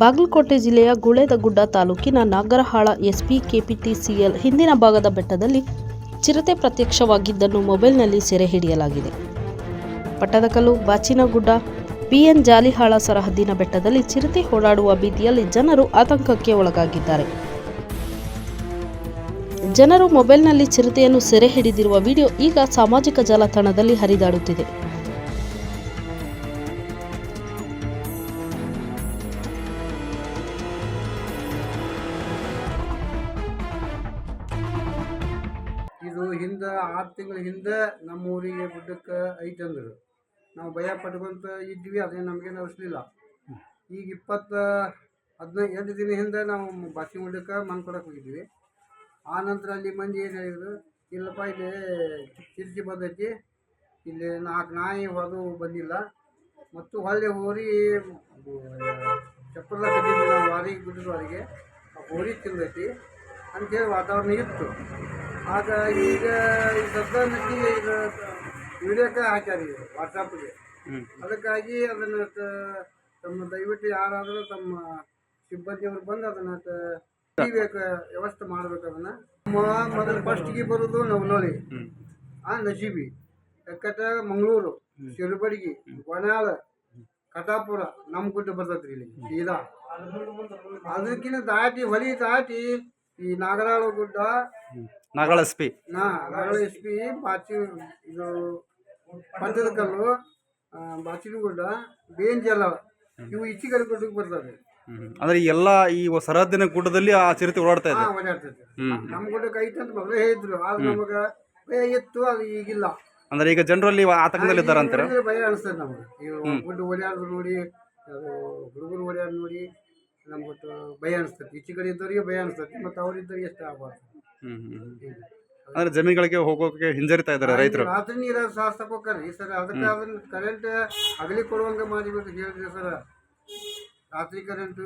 ಬಾಗಲಕೋಟೆ ಜಿಲ್ಲೆಯ ಗುಳೇದಗುಡ್ಡ ತಾಲೂಕಿನ ನಾಗರಹಾಳ SP KPTCL ಹಿಂದಿನ ಭಾಗದ ಬೆಟ್ಟದಲ್ಲಿ ಚಿರತೆ ಪ್ರತ್ಯಕ್ಷವಾಗಿದ್ದನ್ನು ಮೊಬೈಲ್ನಲ್ಲಿ ಸೆರೆ ಹಿಡಿಯಲಾಗಿದೆ. ಪಟ್ಟದಕಲ್ಲು ಬಾಚಿನಗುಡ್ಡ, ಬಿಎನ್ ಜಾಲಿಹಾಳ ಸರಹದ್ದಿನ ಬೆಟ್ಟದಲ್ಲಿ ಚಿರತೆ ಓಡಾಡುವ ಭೀತಿಯಲ್ಲಿ ಜನರು ಆತಂಕಕ್ಕೆ ಒಳಗಾಗಿದ್ದಾರೆ. ಜನರು ಮೊಬೈಲ್ನಲ್ಲಿ ಚಿರತೆಯನ್ನು ಸೆರೆ ಹಿಡಿದಿರುವ ವಿಡಿಯೋ ಈಗ ಸಾಮಾಜಿಕ ಜಾಲತಾಣದಲ್ಲಿ ಹರಿದಾಡುತ್ತಿದೆ. ಇದು ಹಿಂದೆ, ಆರು ತಿಂಗಳ ಹಿಂದೆ ನಮ್ಮ ಊರಿಗೆ ಗುಡ್ಡಕ್ಕೆ ಐತೆ ಅಂದರು ನಾವು ಭಯ ಪಟ್ಕೊಂತ ಇದ್ವಿ, ಅದೇ ನಮಗೇನು ಅನಿಸ್ಲಿಲ್ಲ ಈಗ ಇಪ್ಪತ್ತ ಹದಿನೈದು ಎಂಟು ದಿನ ಹಿಂದೆ ನಾವು ಬಾಸಿ ಗುಡ್ಡಕ್ಕೆ ಮನ್ ಕೊಡಕ್ಕೆ ಹೋಗಿದ್ವಿ. ಆ ನಂತರ ಅಲ್ಲಿ ಮಂದಿ ಏನು ಹೇಳಿದ್ರು, ಇಲ್ಲಪ್ಪ ಇಲ್ಲಿ ಚಿರ್ಚಿ ಬಂದೈತಿ, ಇಲ್ಲಿ ನಾಲ್ಕು ನಾಯಿ ಹೊರದು ಬಂದಿಲ್ಲ. ಮತ್ತು ಹೊಳ್ಳಿ ಹೋರಿ ಚಪ್ಪಲ ಕಟ್ಟಿದ್ವಿ ನಾವು ವಾರಿ ಗುಡ್ಡದ ವಾರಿಗೆ. ಆ ಹೋರಿ ತಿಂದೈತಿ. ಅಂತೇಳಿ ವಾತಾವರಣ ಇತ್ತು. ಆಗ ಈಗ ಈ ಸದ್ಯಕ್ಕೆ ಈಗ ವಿಡಿಯೋಕ್ಕೆ ಹಾಕ್ಯಾರ ಈಗ ವಾಟ್ಸಪ್ಗೆ ಅದಕ್ಕಾಗಿ ಅದನ್ನು ತಮ್ಮ ದಯವಿಟ್ಟು ಯಾರಾದರೂ ತಮ್ಮ ಸಿಬ್ಬಂದಿಯವರು ಬಂದು ಅದನ್ನು ತೆಗಿಬೇಕು ವ್ಯವಸ್ಥೆ ಮಾಡ್ಬೇಕು ಅದನ್ನು. ಮೊದಲು ಫಸ್ಟ್ಗೆ ಬರೋದು ನವಲೋಳಿ ಆ ನಜೀಬಿ ಕಟ್ಟ ಮಂಗಳೂರು ಶಿರಬಡಗಿ ವನಾಳ ಕಟಾಪುರ ನಮ್ಮ ಗುಡ್ಡ ಬರ್ತೈತ್ರಿ ಇಲ್ಲಿ ಸೀದಾ. ಅದಕ್ಕಿಂತ ದಾಟಿ ಹೊಲಿ ದಾಟಿ ಈ ನಾಗರಾಳ ಗುಡ್ಡ. ನಾಗಳ ಎಸ್ ಪಿ. ನಾ ನಾಗರಾಳ ಎಸ್ ಪಿ ಬಾಚಿ ಇದು ಪಂಚದ ಕಲ್ಲು ಬಾಚಿನ ಗುಡ್ಡ ಬೇಂಜಲ ಇವು ಇಚ್ಚಿಗರ ಗುಡ್ಡಕ್ಕೆ ಬರ್ತದೆ ಅಂದ್ರೆ ಎಲ್ಲ ಈ ಸರಹದ್ದಿನ ಗುಡ್ಡದಲ್ಲಿ ಆ ಚಿರತೆ ಓಡಾಡ್ತಾ ಇದೆ. ಓಡಾಡ್ತೈತೆ ಹ್ಮ್. ನಮ್ಮ ಗುಡ್ಡಕ್ಕೆ ಐತೆ ಅಂತ ಮೊದಲೇ ಹೇಳಿದ್ರು ಆದ್ರೆ ನಮಗ ಭಯ ಇತ್ತು ಅದು ಈಗಿಲ್ಲ. ಅಂದ್ರೆ ಈಗ ಜನರಲ್ಲಿ ಆತಂಕದಲ್ಲಿ ಇದ್ದಾರೆ ಅಂತಾರೆ? ಭಯ ಅನಿಸ್ತದೆ ನಮಗೆ. ಗುಡ್ಡ ಓಡಾಡೋದು ನೋಡಿ ಹುಡುಗರು ಓಡಾಡ್ ನೋಡಿ ನಮ್ಗೆ ಒಟ್ಟು ಭಯ ಅನಿಸ್ತತಿ ಈಚೆ ಕಡೆ ಇದ್ದವರಿಗೆ ಭಯ ಅನಿಸ್ತತಿ ಮತ್ತು ಅವ್ರಿದ್ದವ್ರಿಗೆ ಎಷ್ಟು ಆಗಬಾರ್ದು. ಹ್ಮ್, ಹ್ಮ್, ಹ್ಮ್. ಅಂದ್ರೆ ಜಮೀನುಗಳಿಗೆ ಹೋಗೋಕೆ ಹಿಂಜರಿತಾ ಇದ್ದಾರೆ ರೈತರು. ರಾತ್ರಿ ನೀರು ಸಾಸ್ತಕ್ಕೆ ಹೋಗ್ರಿ ಸರ್ ಅದಕ್ಕೆ ಅದನ್ನ ಕರೆಂಟ್ ಹಗಲಿ ಕೊಡುವಂಗೆ ಮಾಡಿಬಿಟ್ಟು ಹೇಳಿದ್ರಿ ಸರ್. ರಾತ್ರಿ ಕರೆಂಟ್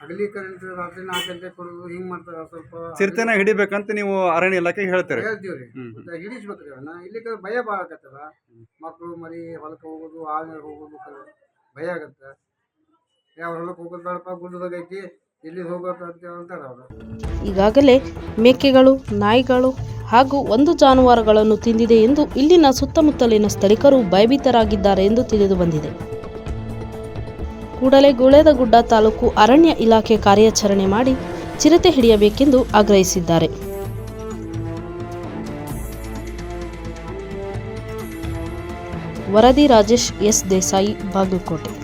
ಹಗಲಿ ಕರೆಂಟ್ ರಾತ್ರಿ ನಾಲ್ಕು ಗಂಟೆ ಕೊಡೋದು ಹಿಂಗೆ ಮಾಡ್ತಾರೆ ಸ್ವಲ್ಪ. ಚಿರತೆನ ಹಿಡಿಬೇಕಂತ ನೀವು ಅರಣ್ಯ ಇಲಾಖೆಗೆ ಹೇಳ್ತೀರಿ. ಹೇಳ್ತೀವಿ ರೀ ಹ್ಮ್. ಮತ್ತೆ ಹಿಡಿಸ್ಬೇಕ್ರಿ. ಅವನ್ನ ಇಲ್ಲಿ ಭಯ ಭಾಳ ಆಗತ್ತದ. ಮಕ್ಕಳು ಮರಿ ಹೊಲಕ್ಕೆ ಹೋಗೋದು ಆನೆ ಹೋಗೋದು ಕ- ಭಯ ಆಗತ್ತೆ. ಈಗಾಗಲೇ ಮೇಕೆಗಳು, ನಾಯಿಗಳು ಹಾಗೂ ಒಂದು ಜಾನುವಾರುಗಳನ್ನು ತಿಂದಿದೆ ಎಂದು ಇಲ್ಲಿನ ಸುತ್ತಮುತ್ತಲಿನ ಸ್ಥಳೀಕರು ಭಯಭೀತರಾಗಿದ್ದಾರೆ ಎಂದು ತಿಳಿದು ಬಂದಿದೆ. ಕೂಡಲೇ ಗುಳೇದಗುಡ್ಡ ತಾಲೂಕು ಅರಣ್ಯ ಇಲಾಖೆ ಕಾರ್ಯಾಚರಣೆ ಮಾಡಿ ಚಿರತೆ ಹಿಡಿಯಬೇಕೆಂದು ಆಗ್ರಹಿಸಿದ್ದಾರೆ. ವರದಿ ರಾಜೇಶ್ ಎಸ್ ದೇಸಾಯಿ, ಬಾಗಲಕೋಟೆ.